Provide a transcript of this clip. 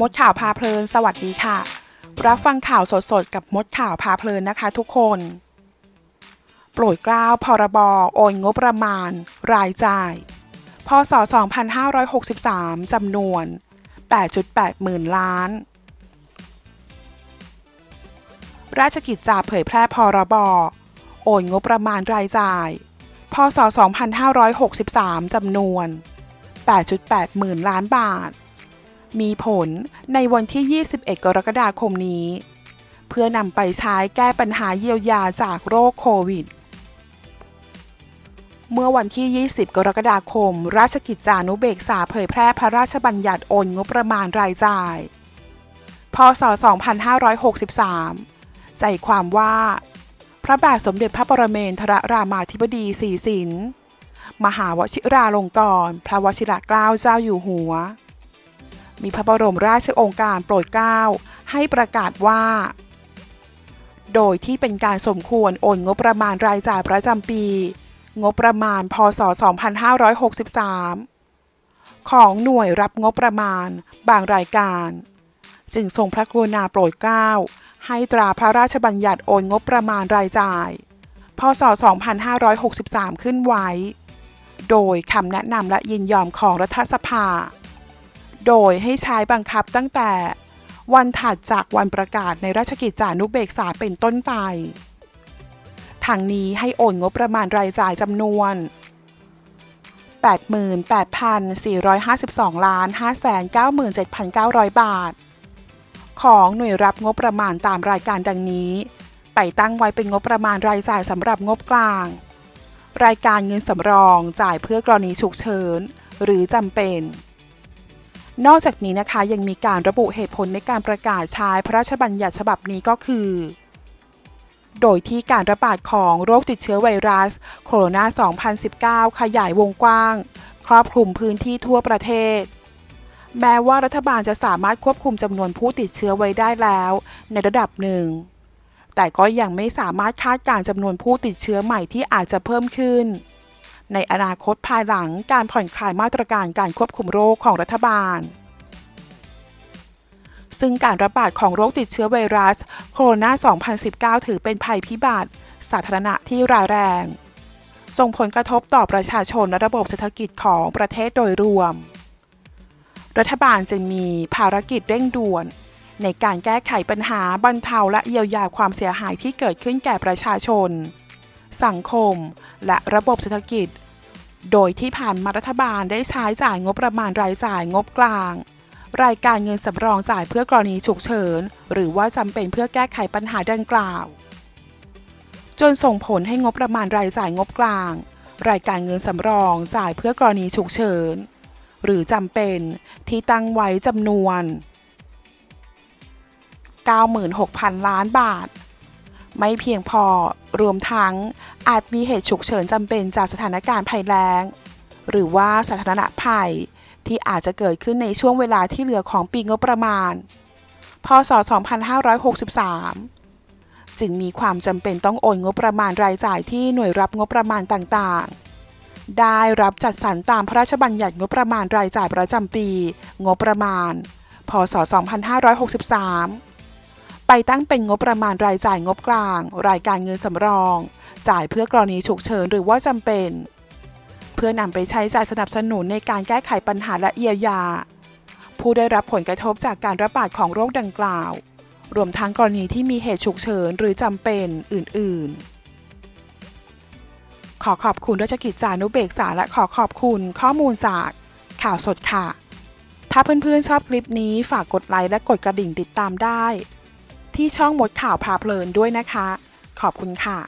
มดข่าวพาเพลิน สวัสดีค่ะ รับฟังข่าวสดๆ กับมดข่าวพาเพลินนะคะทุกคน โปรดกล้าวพรบโอนงบประมาณ รายจ่าย พศ 2563 จำนวน 8.8 หมื่นล้าน ราชกิจจาเผยแพร่พรบ โอนงบประมาณรายจ่าย พศ 2563 จำนวน 8.8 หมื่นล้านบาท มีผลในวันที่ 21 กรกฎาคมนี้ เพื่อนำไปใช้แก้ปัญหาเยียวยาจากโรคโควิด เมื่อวันที่ 20 กรกฎาคม ราชกิจจานุเบกษาเผยแพร่พระราชบัญญัติโอนงบประมาณรายจ่าย พศ 2563 ใจความว่า ระบาทสมเด็จพระปรเมนทรรามาธิบดีสีสินมหาวชิราลงกรณ์พระวชิรเกล้าเจ้าอยู่หัว มีพระบรมราชโองการโปรดเกล้าให้ประกาศว่า โดยที่เป็นการสมควรโอนงบประมาณรายจ่ายประจำปี งบประมาณพศ 2563 ของหน่วยรับงบประมาณบางรายการ จึงทรงพระกรุณาโปรดเกล้า ให้ตราพระราชบัญญัติโอนงบประมาณรายจ่าย พศ 2563 ขึ้นไว้ โดยคำแนะนำและยินยอมของรัฐสภา โดยให้ใช้บังคับตั้งแต่วันถัดจากวันประกาศในราชกิจจานุเบกษาเป็นต้นไป ทางนี้ให้โอนงบประมาณรายจ่ายจำนวน 88,452 ล้าน597,900 บาท ของหน่วยรับงบประมาณตามรายการดังนี้ ไปตั้งไว้เป็นงบประมาณรายจ่ายสำหรับงบกลาง รายการเงินสำรองจ่ายเพื่อกรณีฉุกเฉินหรือจำเป็น นอกจากนี้นะคะยังมีการระบุเหตุผลในการประกาศใช้พระราชบัญญัติฉบับนี้ก็คือ โดยที่การระบาดของโรคติดเชื้อไวรัสโคโรนา 2019 ขยายวงกว้าง ครอบคลุมพื้นที่ทั่วประเทศ แม้ว่ารัฐบาลจะสามารถควบคุมจำนวนผู้ติดเชื้อไว้ได้แล้ว ในระดับหนึ่ง แต่ก็ยังไม่สามารถคาดการณ์จำนวนผู้ติดเชื้อใหม่ที่อาจจะเพิ่มขึ้น ในอนาคตภายหลังการผ่อนคลายมาตรการการควบคุมโรคของรัฐบาล ซึ่งการระบาดของโรคติดเชื้อไวรัส โคโรนา 2019 ถือเป็นภัยพิบัติสาธารณะที่ร้ายแรง ส่งผลกระทบต่อประชาชนและระบบเศรษฐกิจของประเทศโดยรวม รัฐบาลจึงมีภารกิจเร่งด่วน ในการแก้ไขปัญหาบรรเทาและเยียวยาความเสียหายที่เกิดขึ้นแก่ประชาชน สังคม และระบบเศรษฐกิจ โดยที่ผ่านมารัฐบาลได้ใช้จ่ายงบประมาณรายจ่ายงบกลาง รายการเงินสำรองจ่ายเพื่อกรณีฉุกเฉิน หรือว่าจำเป็นเพื่อแก้ไขปัญหาดังกล่าว จนส่งผลให้งบประมาณรายจ่ายงบกลาง รายการเงินสำรองจ่ายเพื่อกรณีฉุกเฉิน หรือจำเป็นที่ตั้งไว้จำนวน 96,000 ล้านบาท ไม่เพียงพอรวมทั้งอาจมีเหตุฉุกเฉินจำเป็นจากสถานการณ์ภัยแล้ง หรือว่าสถานะภัยที่อาจจะเกิดขึ้นในช่วงเวลาที่เหลือของปีงบประมาณ พศ 2563 จึงมีความจำเป็นต้องโอนงบประมาณรายจ่ายที่หน่วยรับงบประมาณต่างๆ ได้รับจัดสรรตามพระราชบัญญัติงบประมาณรายจ่ายประจำปี งบประมาณ พศ 2563 ไปตั้งเป็นงบประมาณรายจ่ายงบกลาง รายการเงินสำรอง จ่ายเพื่อกรณีฉุกเฉินหรือว่าจำเป็น เพื่อนำไปใช้จ่ายสนับสนุนในการแก้ไขปัญหาและเยียวยา ผู้ได้รับผลกระทบจากการระบาดของโรคดังกล่าว รวมทั้งกรณีที่มีเหตุฉุกเฉินหรือจำเป็นอื่น ๆ ขอขอบคุณราชกิจจานุเบกษาและขอขอบคุณข้อมูลจากข่าวสดค่ะ ถ้าเพื่อนๆชอบคลิปนี้ฝากกดไลค์และกดกระดิ่งติดตามได้ ที่ช่องมดข่าวพาเพลินด้วยนะคะ ขอบคุณค่ะ